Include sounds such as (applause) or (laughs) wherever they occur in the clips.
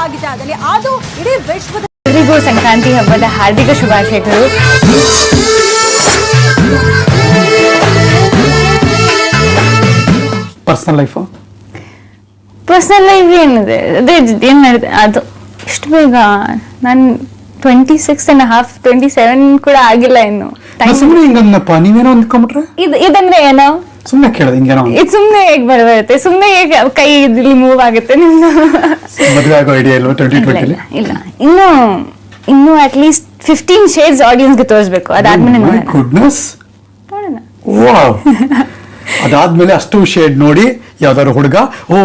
ಆಗಿದೆ. ಅದಲ್ಲಿ ಅದು ಇಡೀ ವಿಶ್ವದ ಎಲ್ರಿಗೂ ಸಂಕ್ರಾಂತಿ ಹಬ್ಬದ ಹಾರ್ದಿಕ ಶುಭಾಶಯಗಳು ಪರ್ಸನಲ್ ಲೈಫು ಪರ್ಸನಲ್ ಲೈಫ್ ಏನಿದೆ ಅದೇ ಏನು ನಡೆದ ಅದು ಇಷ್ಟು ಬೇಗ? ನಾನು twenty six and half twenty seven ಕೂಡ ಆಗಿಲ್ಲ ಇನ್ನು. ಸುಮ್ಮನೆ ಹಿಂಗನ್ನಪ್ಪ ನೀವೇನೋ ಅಂದ್ಕೊಂಬಿಟ್ರೆ ಇದು ಇದಂದ್ರೆ ಏನೋ? ಸುಮ್ಮನೆ ಕೇಳೋದು ಹಿಂಗೇನೋ ಇದು ಸುಮ್ಮನೆ ಹೇಗೆ ಬರುತ್ತೆ? ಸುಮ್ಮನೆ ಹೇಗೆ ಕೈ ಇಲ್ಲಿ ಮೂವ್ ಆಗುತ್ತೆ ನಿಮ್ದು? ಮದುವೆ ಆಗೋ ಐಡಿಯಾ ಇಲ್ವಾ ಟ್ವೆಂಟಿ ಇಲ್ಲ ಟ್ವೆಂಟಿಲಿ ಇಲ್ಲ ಇಲ್ಲ. ಇನ್ನು ಇನ್ನು ಅಟ್ ಲೀಸ್ಟ್ ಫಿಫ್ಟೀನ್ ಶೇಡ್ಸ್ ಆಡಿಯನ್ಸ್ಗೆ ತೋರಿಸ್ಬೇಕು. ಅದಾದ್ಮೇಲೆ ಗುಡ್ನೆಸ್ ನೋಡೋಣ. ವಾವ್ ಅದಾದ್ಮೇಲೆ ಅಷ್ಟು ಶೇಡ್ ನೋಡಿ ಯಾವ್ದಾದ್ರು ಹುಡುಗ ಓ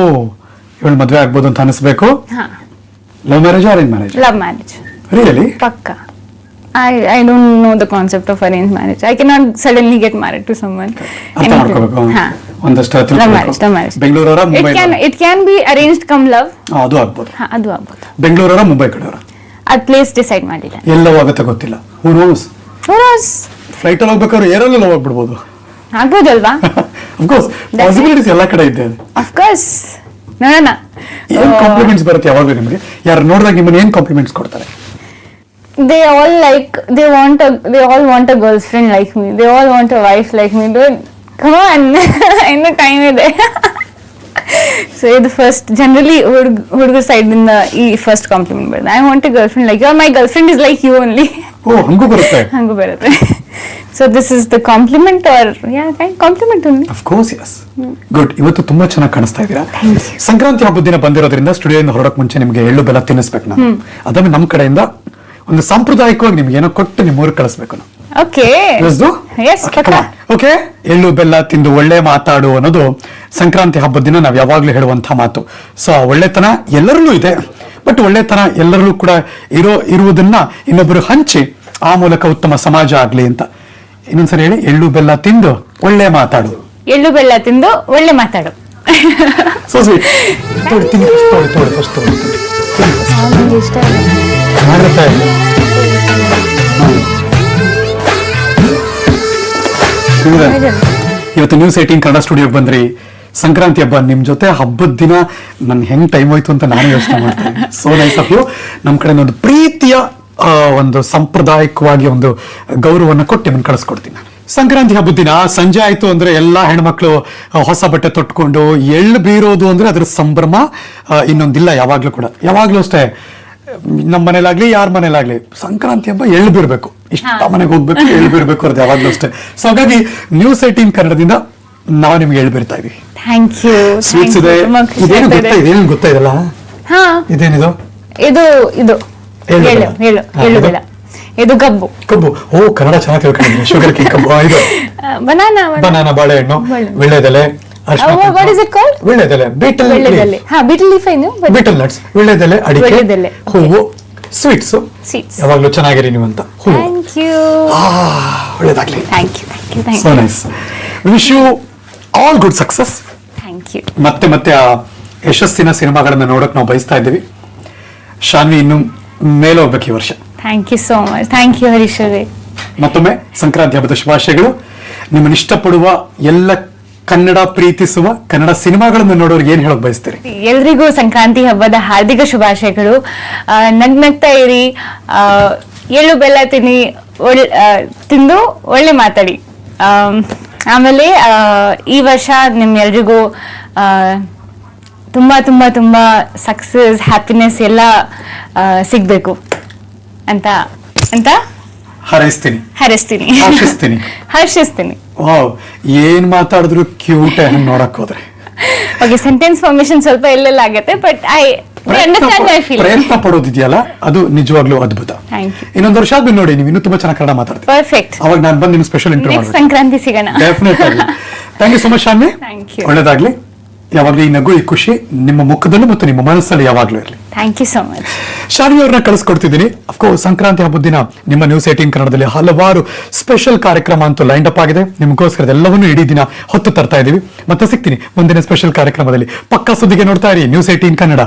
ಇವಳು ಮದುವೆ ಆಗ್ಬೋದು ಅಂತ ಅನಿಸ್ಬೇಕು. Love marriage arrange marriage love marriage really ಪಕ್ಕ. I don't know the concept of arrange marriage I can not suddenly get married to someone ಅರ್ಥ ಮಾಡ್ಕೋಬೇಕು ಒಂದಷ್ಟು ಲವ್ ತಿಳ್ಕೊಬೇಕು. Marriage love ಬೆಂಗಳೂರವರ it Mumbai can it can be arranged come love ಅದು ಆಗ್ಬೋದು ಹಾ ಅದು ಆಗ್ಬೋದು ಬೆಂಗಳೂರವರ ಮುಂಬೈ ಕಡೆಯವರ ಆ ಪ್ಲೇಸ್ ಡಿಸೈಡ್ ಮಾಡಿಲ್ಲ ಎಲ್ಲವೂ ಆಗುತ್ತೆ ಗೊತ್ತಿಲ್ಲ ಹೂ ನೋಸ್ ನೋಡೋಸ್ ಫ್ಲೈಟ್ ಅಲ್ಲಿ ಹೋಗ್ಬೇಕಾದ್ರೆ ಏರಲ್ಲಿ ಹೋಗ್ಬಿಡ್ಬೋದು ಆಗ್ಬೋದಲ್ವಾ ಅಫ್ಕೋರ್ಸ್ ಪಾಸಿಬಿಲಿಟೀಸ್ ಎಲ್ಲ ಕಡೆ ಇದೆ ಅಫ್ಕೋರ್ಸ್ ನೋಡೋಣ ಏನ್ ಕಾಂಪ್ಲಿಮೆಂಟ್ಸ್ ಬರುತ್ತೆ ಯಾವಾಗಲೂ ನಿಮಗೆ ಯಾರು ನೋಡಿದಾಗ ನಿಮ್ಮನ್ನ ಏನ್ ಕಾಂಪ್ಲಿಮೆಂಟ್ಸ್ ಕೊಡ್ತಾರೆ they all like they want a they all want a girlfriend like me. They all want a wife like me. Dude come on. ಇನ್ನು ಟೈಮ್ ಇದೆ ಸೊ ಇದು ಫಸ್ಟ್ ಜನರಲಿ ಹುಡುಗ ಹುಡುಗರ ಸೈಡ್ ಇಂದ ಈ ಫಸ್ಟ್ ಕಾಂಪ್ಲಿಮೆಂಟ್ ಬರುತ್ತೆ I want a girlfriend like my girlfriend is like you only ಹಂಗೂ ಬರುತ್ತೆ ಹಂಗೂ ಬರುತ್ತೆ so this is the compliment are yeah compliment only of course yes good ಇವತ್ತು ತುಂಬಾ ಚೆನ್ನಾಗಿ ಕಾಣಿಸ್ತಾ ಇದ್ದೀರಾ ಸಂಕ್ರಾಂತಿ ಹಬ್ಬದ ದಿನ ಬಂದಿರೋದ್ರಿಂದ ಸ್ಟುಡಿಯೋದಿಂದ ಹೊರಡಕ್ ಮುಂಚೆ ನಿಮಗೆ ಎಳ್ಳು ಬೆಲ್ಲ ತಿನ್ನಿಸ್ಬೇಕು ನಾನು ಅದನ್ನ ನಮ್ಮ ಕಡೆಯಿಂದ ಒಂದು ಸಾಂಪ್ರದಾಯಿಕವಾಗಿ ನಿಮ್ಗೆ ಏನೋ ಕೊಟ್ಟು ನಿಮ್ಮ ಊರಿಗೆ ಕಳಿಸ್ಬೇಕು ನಾವು. ಓಕೆ ಎಸ್ ಓಕೆ ಎಳ್ಳು ಬೆಲ್ಲ ತಿಂದು ಒಳ್ಳೆ ಮಾತಾಡು ಅನ್ನೋದು ಸಂಕ್ರಾಂತಿ ಹಬ್ಬದ ದಿನ ನಾವು ಯಾವಾಗ್ಲೂ ಹೇಳುವಂತ ಮಾತು. ಸೊ ಆ ಒಳ್ಳೆತನ ಎಲ್ಲರಲ್ಲೂ ಇದೆ. ಬಟ್ ಒಳ್ಳೆತನ ಎಲ್ಲರಲ್ಲೂ ಕೂಡ ಇರೋ ಇರುವುದನ್ನ ಇನ್ನೊಬ್ಬರು ಹಂಚಿ ಆ ಮೂಲಕ ಉತ್ತಮ ಸಮಾಜ ಆಗ್ಲಿ ಅಂತ. ಇನ್ನೊಂದ್ಸರಿ ಹೇಳಿ ಎಳ್ಳು ಬೆಲ್ಲ ತಿಂದು ಒಳ್ಳೆ ಮಾತಾಡು. ಎಳ್ಳು ಬೆಲ್ಲ ತಿಂದು ಒಳ್ಳೆ ಮಾತಾಡು. ಸೊ ಸ್ವೀಟ್ ತೋಡಿ ತೋಡಿ ಫಸ್ಟ್ ತೊಳಿ ಇವತ್ತು ನ್ಯೂಸ್ ಏಟೀನ್ ಕನ್ನಡ ಸ್ಟುಡಿಯೋಗೆ ಬಂದ್ರಿ. ಸಂಕ್ರಾಂತಿ ಹಬ್ಬ ನಿಮ್ ಜೊತೆ ಹಬ್ಬದ ದಿನ ನನ್ ಹೆಂಗ್ ಟೈಮ್ ಹೋಯ್ತು ಅಂತ ನಾನು ಯೋಚನೆ ಮಾಡ್ತೇನೆ. ಸೊ ನೈಸ್ ಆಫ್ ಯು ನಮ್ ಕಡೆ ಒಂದು ಪ್ರೀತಿಯ ಒಂದು ಸಾಂಪ್ರದಾಯಿಕವಾಗಿ ಒಂದು ಗೌರವವನ್ನು ಕೊಟ್ಟು ನಿಮ್ಮನ್ನು ಕಳಿಸ್ಕೊಡ್ತೀನಿ ನಾನು. ಸಂಕ್ರಾಂತಿ ಹಬ್ಬದ ದಿನ ಸಂಜೆ ಆಯ್ತು ಅಂದ್ರೆ ಎಲ್ಲಾ ಹೆಣ್ಮಕ್ಳು ಹೊಸ ಬಟ್ಟೆ ತೊಟ್ಕೊಂಡು ಎಳ್ಳು ಬೀರೋದು ಅಂದ್ರೆ ಅದ್ರ ಸಂಭ್ರಮ ಇನ್ನೊಂದಿಲ್ಲ ಯಾವಾಗ್ಲೂ ಕೂಡ. ಯಾವಾಗ್ಲೂ ಅಷ್ಟೇ ನಮ್ಮ ಮನೇಲಾಗ್ಲಿ ಯಾರ ಮನೇಲಾಗ್ಲಿ ಸಂಕ್ರಾಂತಿ ಹಬ್ಬ ಎಳ್ಬಿರ್ಬೇಕು. ಬೀರ್ಬೇಕು ಇಷ್ಟ ಮನೆಗೆ ಹೋಗ್ಬೇಕು ಎಳ್ಬಿರ್ಬೇಕು ಬೀರ್ಬೇಕು ಯಾವಾಗಲೂ ಯಾವಾಗ್ಲೂ ಅಷ್ಟೇ. ಸೊ ಹಾಗಾಗಿ ನ್ಯೂಸ್ ಏಟೀನ್ ಕನ್ನಡದಿಂದ ನಾವು ನಿಮ್ಗೆ ಎಳ್ಳು ಬೀರ್ತಾ ಇದೀವಿ ಥ್ಯಾಂಕ್ ಯು ಸ್ವೀಟ್ಸ್ ಇದೆ. ಇದೇನು ಗೊತ್ತಾ ಇದೇನು ಗೊತ್ತಾ ಇದಲ್ಲ ಇದೇನಿದು? ಇದು ಇದು. ಎಳ್ಳು ಎಳ್ಳು ಬೆಲ್ಲ. ಎಳ್ಳು ಇದು? ಬೆಲ್ಲ ಇದು ಕಬ್ಬು. ಕಬ್ಬು. ಓ ಕನ್ನಡ ಚೆನ್ನಾಗಿ ತಿಳ್ಕೊಂಡಿದ್ದೀನಿ. ಶುಗರ್ ಕೇಕ್ ಕಬ್ಬು. ಇದು. (laughs) Banana banana. ಬಾಳೆಹಣ್ಣು ಬಾಳೆ. ವಿಳ್ಳೆದೆಲೆ ಬೀಟಲ್ ಹಾ ಬಿಟಲ್ ಲೀಫ್ ಏನು? ಬೀಟಲ್ ನಟ್ಸ್ ಅಡಿಕೆ ಹೂವು ಸ್ವೀಟ್ಸ್. ಯಾವಾಗ್ಲೂ ಚೆನ್ನಾಗಿರಿ ನೀವು ಅಂತ. ಥ್ಯಾಂಕ್ ಯು ಆ, ಒಳ್ಳೇದಾಗ್ಲಿ. Thank you thank you thank so you nice wish you all good success thank you ಮತ್ತೆ ಮತ್ತೆ ಆ ಯಶಸ್ಸಿನ ಸಿನಿಮಾಗಳನ್ನ ನೋಡಕ್ ನಾವು ಬಯಸ್ತಾ ಇದ್ದೀವಿ. ಶಾನ್ವಿ ಇನ್ನು ಮೇಲೆ ಹೋಗ್ಬೇಕು ಈ ವರ್ಷ. Thank you so much thank you Harish ಮತ್ತೊಮ್ಮೆ ಸಂಕ್ರಾಂತಿ ಹಬ್ಬದ ಶುಭಾಶಯಗಳು. ನಿಮ್ಮನ್ನು ಇಷ್ಟಪಡುವ ಎಲ್ಲ ಕನ್ನಡ ಪ್ರೀತಿಸುವ ಕನ್ನಡ ಸಿನಿಮಾಗಳನ್ನು ನೋಡೋರಿಗೆ ಏನ್ ಹೇಳಕ್ ಬಯಸ್ತೀರಿ? ಎಲ್ರಿಗೂ ಸಂಕ್ರಾಂತಿ ಹಬ್ಬದ ಹಾರ್ದಿಕ ಶುಭಾಶಯಗಳು. ನಗ್ ನಗ್ತಾ ಇರಿ. ಎಳ್ಳು ಬೆಲ್ಲ ತಿನ್ನಿ ತಿಂದು ಒಳ್ಳೆ ಮಾತಾಡಿ. ಆಮೇಲೆ ಈ ವರ್ಷ ನಿಮ್ಮೆಲ್ರಿಗೂ ತುಂಬಾ ತುಂಬಾ ತುಂಬಾ ಸಕ್ಸಸ್ ಹ್ಯಾಪಿನೆಸ್ ಎಲ್ಲ ಸಿಗ್ಬೇಕು. ಅಂತ ಅಂತ? ಹಾರೈಸ್ತೀನಿ. ಹರಿಸ್ತೀನಿ. ಹರ್ಷಿಸ್ತೀನಿ. ಹರ್ಷಿಸ್ತೀನಿ. ವಾವ್ ಏನ್ ಮಾತಾಡಿದ್ರು ಕ್ಯೂಟ್ ನೋಡಕ್ ಹೋದ್ರೆ. ಓಕೆ ಸೆಂಟೆನ್ಸ್ ಫಾರ್ಮೇಶನ್ ಸ್ವಲ್ಪ ಎಲ್ಲೆಲ್ಲ ಆಗುತ್ತೆ but I understand my feel ಪ್ರಯತ್ನ ಪಡೋದಿದೆಯಲ್ಲ ಅದು ನಿಜವಾಗ್ಲೂ ಅದ್ಭುತ. ಥ್ಯಾಂಕ್ ಯು ಇನ್ನೊಂದು ವರ್ಷ ಆದ್ಮೇಲೆ ನೋಡಿ ನೀವು ಇನ್ನೂ ತುಂಬಾ ಚೆನ್ನಾಗಿ ಕನ್ನಡ ಮಾತಾಡ್ತೀವಿ ಪರ್ಫೆಕ್ಟ್ ಅವಾಗ ನಾನು ಬಂದು ನಿಮ್ಗೆ ಸ್ಪೆಷಲ್ ಇಂಟರ್ವ್ಯೂ ನೆಕ್ಸ್ಟ್ ಸಂಕ್ರಾಂತಿ ಸಿಗೋಣ. ಡೆಫಿನೆಟ್ ಆಗಿ thank you so much Shanvi. Thank you ಒಳ್ಳೇದಾಗ್ಲಿ. ಯಾವಾಗ್ಲೂ ಈ ನಗು ಈ ಖುಷಿ ನಿಮ್ಮ ಮುಖದಲ್ಲೂ ಮತ್ತು ನಿಮ್ಮ ಮನಸ್ಸಲ್ಲಿ ಯಾವಾಗಲೂ ಇರಲಿ. Thank you so much Shanvi ಅವ್ರನ್ನ ಕಳಿಸ್ಕೊಡ್ತಿದ್ದೀನಿ ಅಫ್ಕೋರ್ಸ್ ಸಂಕ್ರಾಂತಿ ಹಬ್ಬದ ದಿನ ನಿಮ್ಮ ನ್ಯೂಸ್ ಏಟೀನ್ ಕನ್ನಡದಲ್ಲಿ ಹಲವಾರು ಸ್ಪೆಷಲ್ ಕಾರ್ಯಕ್ರಮ ಅಂತೂ ಲೈಂಡ್ ಅಪ್ ಆಗಿದೆ. ನಿಮಗೋಸ್ಕರ ಎಲ್ಲವನ್ನೂ ಇಡೀ ದಿನ ಹೊತ್ತು ತರ್ತಾ ಇದೀವಿ. ಮತ್ತೆ ಸಿಗ್ತೀನಿ ಮುಂದಿನ ಸ್ಪೆಷಲ್ ಕಾರ್ಯಕ್ರಮದಲ್ಲಿ. ಪಕ್ಕ ಸುದ್ದಿಗೆ ನೋಡ್ತಾ ಇರಿ. News eighteen Kannada.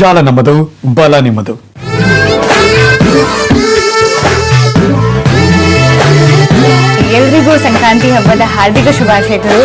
ಜಾಲ ನಮ್ಮದು ಬಲ ನಿಮ್ಮದು. ಎಲ್ರಿಗೂ ಸಂಕ್ರಾಂತಿ ಹಬ್ಬದ ಹಾರ್ದಿಕ ಶುಭಾಶಯಗಳು.